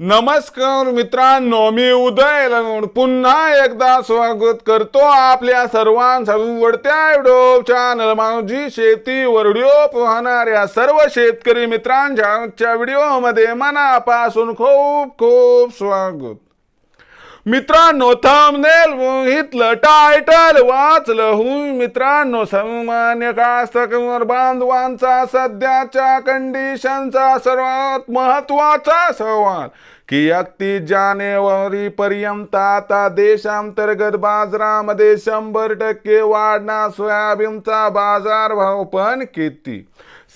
नमस्कार मित्रांनो मी उदय पुन्हा एकदा स्वागत करतो आपल्या सर्वांचा आवडत्या युट्यूब चॅनल माझी शेती वरडिओ. पाहणाऱ्या सर्व शेतकरी मित्रांच्या व्हिडिओमध्ये मनापासून खूप खूप स्वागत. मित्रांनो थंबनेल मोहितलं टायटल वाचलं हुई मित्रांनो सामान्य कास्तकार बांधवांचा सध्याच्या कंडिशनचा सर्वात महत्त्वाचा सवाल की एकतीस जानेवारी पर्यंत आता देशांतर्गत बाजारामध्ये शंभर टक्के वाढणार सोयाबीनचा बाजारभाव पण किती?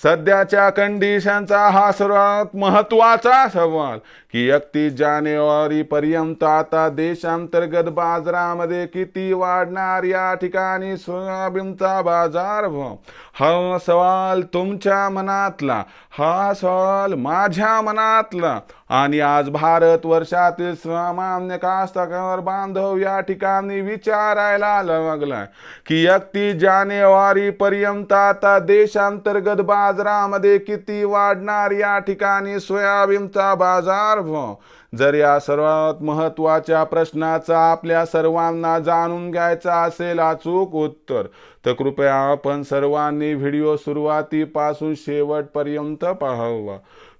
सध्याच्या कंडिशनचा हा सर्वात महत्त्वाचा सवाल की एकतीस जानेवारी पर्यंत आता देशांतर्गत बाजारामध्ये किती वाढणार या ठिकाणी सोयाबीनचा बाजारभाव हा सवाल तुमच्या मनातला हा सवाल माझ्या मनातला. आणि आज भारत वर्षातील सामान्य कास्तकार बांधव या ठिकाणी विचारायला लागलाय. की एकतीस जानेवारी पर्यंत आता देशांतर्गत बाजारामध्ये किती वाढणार या ठिकाणी सोयाबीनचा बाजार बाजारभाव जर या सर्वात महत्त्वाच्या प्रश्नाचा आपल्या सर्वांना जाणून घ्यायचा असेल अचूक उत्तर तर कृपया आपण सर्वांनी व्हिडिओ सुरुवातीपासून शेवटपर्यंत पाहावा.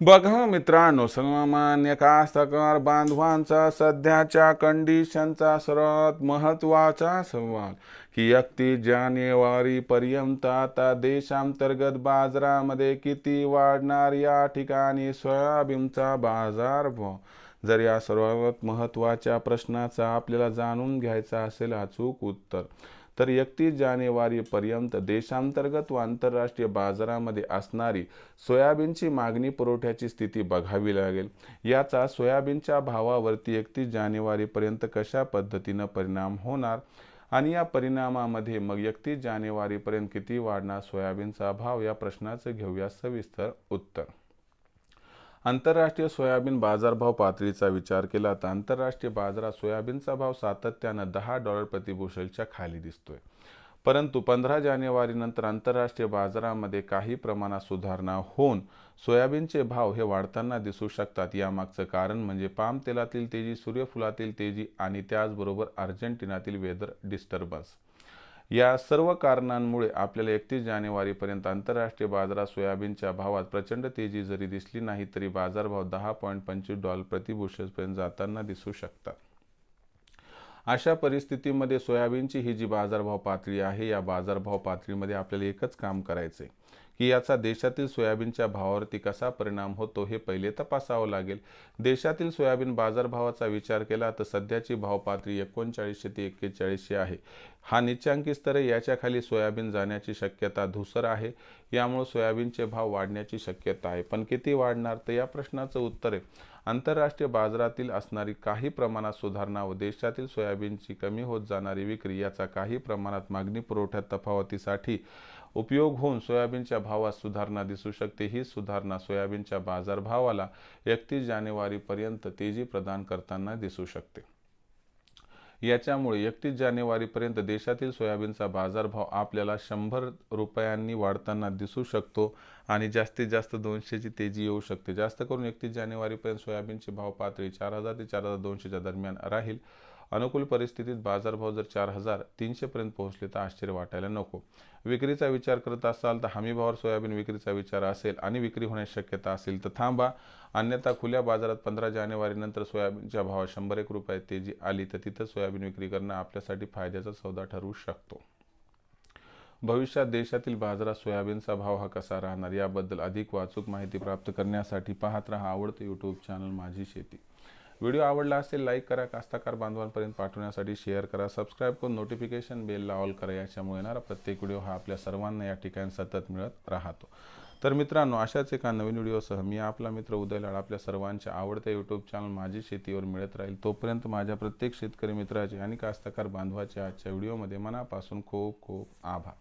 बघा मित्रांनो सामान्य कास्तकार बांधवांचा सध्याच्या कंडिशनचा सर्वात महत्त्वाचा सवाल की एकतीस जानेवारी पर्यंत आता देशांतर्गत बाजारामध्ये किती वाढणार या ठिकाणी सोयाबीनचा बाजारभाव जर या सर्वात महत्त्वाच्या प्रश्नाचा आपल्याला जाणून घ्यायचा असेल अचूक उत्तर तर एकतीस जानेवारीपर्यंत देशांतर्गत व आंतरराष्ट्रीय बाजारामध्ये असणारी सोयाबीनची मागणी पुरवठ्याची स्थिती बघावी लागेल. याचा सोयाबीनच्या भावावरती एकतीस जानेवारीपर्यंत कशा पद्धतीनं परिणाम होणार आणि या परिणामामध्ये मग एकतीस जानेवारीपर्यंत किती वाढणार सोयाबीनचा भाव या प्रश्नाचं घेऊया सविस्तर उत्तर. आंतरराष्ट्रीय सोयाबीन बाजारभाव पातळीचा विचार केला तर आंतरराष्ट्रीय बाजारात सोयाबीनचा भाव सातत्यानं दहा डॉलर प्रतिबुशलच्या खाली दिसतोय. परंतु पंधरा जानेवारीनंतर आंतरराष्ट्रीय बाजारामध्ये काही प्रमाणात सुधारणा होऊन सोयाबीनचे भाव हे वाढताना दिसू शकतात. यामागचं कारण म्हणजे पाम तेलातील तेजी सूर्यफुलातील तेजी आणि त्याचबरोबर अर्जेंटिनातील वेदर डिस्टर्बन्स. या सर्व कारणांमुळे आपल्याला एकतीस जानेवारीपर्यंत आंतरराष्ट्रीय बाजारात सोयाबीनच्या भावात प्रचंड तेजी जरी दिसली नाही तरी बाजारभाव दहा पॉईंट पंचवीस डॉलर प्रतिबुशेसपर्यंत जाताना दिसू शकतात. अशा परिस्थितीमध्ये सोयाबीनची ही जी बाजारभाव पातळी आहे या बाजारभाव पातळीमध्ये आपल्याला एकच काम करायचं आहे की याचा देशातील सोयाबीनच्या भावावरती कसा परिणाम होतो हे पहिले तपासावं लागेल. देशातील सोयाबीन बाजारभावाचा विचार केला तर सध्याची भाव पातळी एकोणचाळीसशे ते एक्केचाळीसशे आहे. हा निच्चांकी स्तर याच्या खाली सोयाबीन जाण्याची शक्यता धुसर आहे. यामुळे सोयाबीनचे भाव वाढण्याची शक्यता आहे. पण किती वाढणार तर या प्रश्नाचं उत्तर आहे. आंतरराष्ट्रीय बाजारातील असणारी काही प्रमाणात सुधारणा व देशातील सोयाबीनची कमी होत जाणारी विक्री याचा काही प्रमाणात मागणी पुरवठ्यात तफावतीसाठी उपयोग होऊन सोयाबीनच्या भावात सुधारणा दिसू शकते. ही सुधारणा सोयाबीनच्या बाजारभावाला एकतीस जानेवारीपर्यंत तेजी प्रदान करताना दिसू शकते. याच्यामुळे एकतीस जानेवारीपर्यंत देशातील सोयाबीनचा बाजारभाव आपल्याला शंभर रुपयांनी वाढताना दिसू शकतो आणि जास्तीत जास्त दोनशेची तेजी येऊ शकते. जास्त करून एकतीस जानेवारीपर्यंत सोयाबीनची भाव पातळी चार हजार ते चार हजार दोनशेच्या दरम्यान राहील. अनुकूल परिस्थितीत बाजारभाव जर चार हजार तीनशेपर्यंत पोहोचले तर आश्चर्य वाटायला नको. विक्रीचा विचार करत असाल तर हमीभावावर सोयाबीन विक्रीचा विचार असेल आणि विक्री होण्याची शक्यता असेल तर थांबा. अन्यथा खुल्या बाजारात पंधरा जानेवारीनंतर सोयाबीनच्या भावात शंभर एक रुपये तेजी आली तर तिथं सोयाबीन विक्री करणं आपल्यासाठी फायद्याचा सौदा ठरू शकतो. भविष्यात देशातील बाजारात सोयाबीनचा भाव हा कसा राहणार याबद्दल अधिक वाचूक माहिती प्राप्त करण्यासाठी पाहत रहा आवडतं यूट्यूब चॅनल माझी शेती. व्हिडिओ आवडला असेल लाईक करा. कास्ताकार बांधवांपर्यंत पाठवण्यासाठी शेअर करा. सबस्क्राईब करून नोटिफिकेशन बेलला ऑल करा. याच्यामुळे येणारा प्रत्येक व्हिडिओ हा आपल्या सर्वांना या ठिकाणी सतत मिळत राहतो. तर मित्रांनो अशाच एका नवीन व्हिडिओसह मी आपला मित्र उदय लाड आपल्या सर्वांच्या आवडत्या यूट्यूब चॅनल माझी शेतीवर मिळत राहील. तोपर्यंत माझ्या प्रत्येक शेतकरी मित्राचे आणि कास्तकार बांधवाचे आजच्या व्हिडिओमध्ये मनापासून खूप खूप आभार.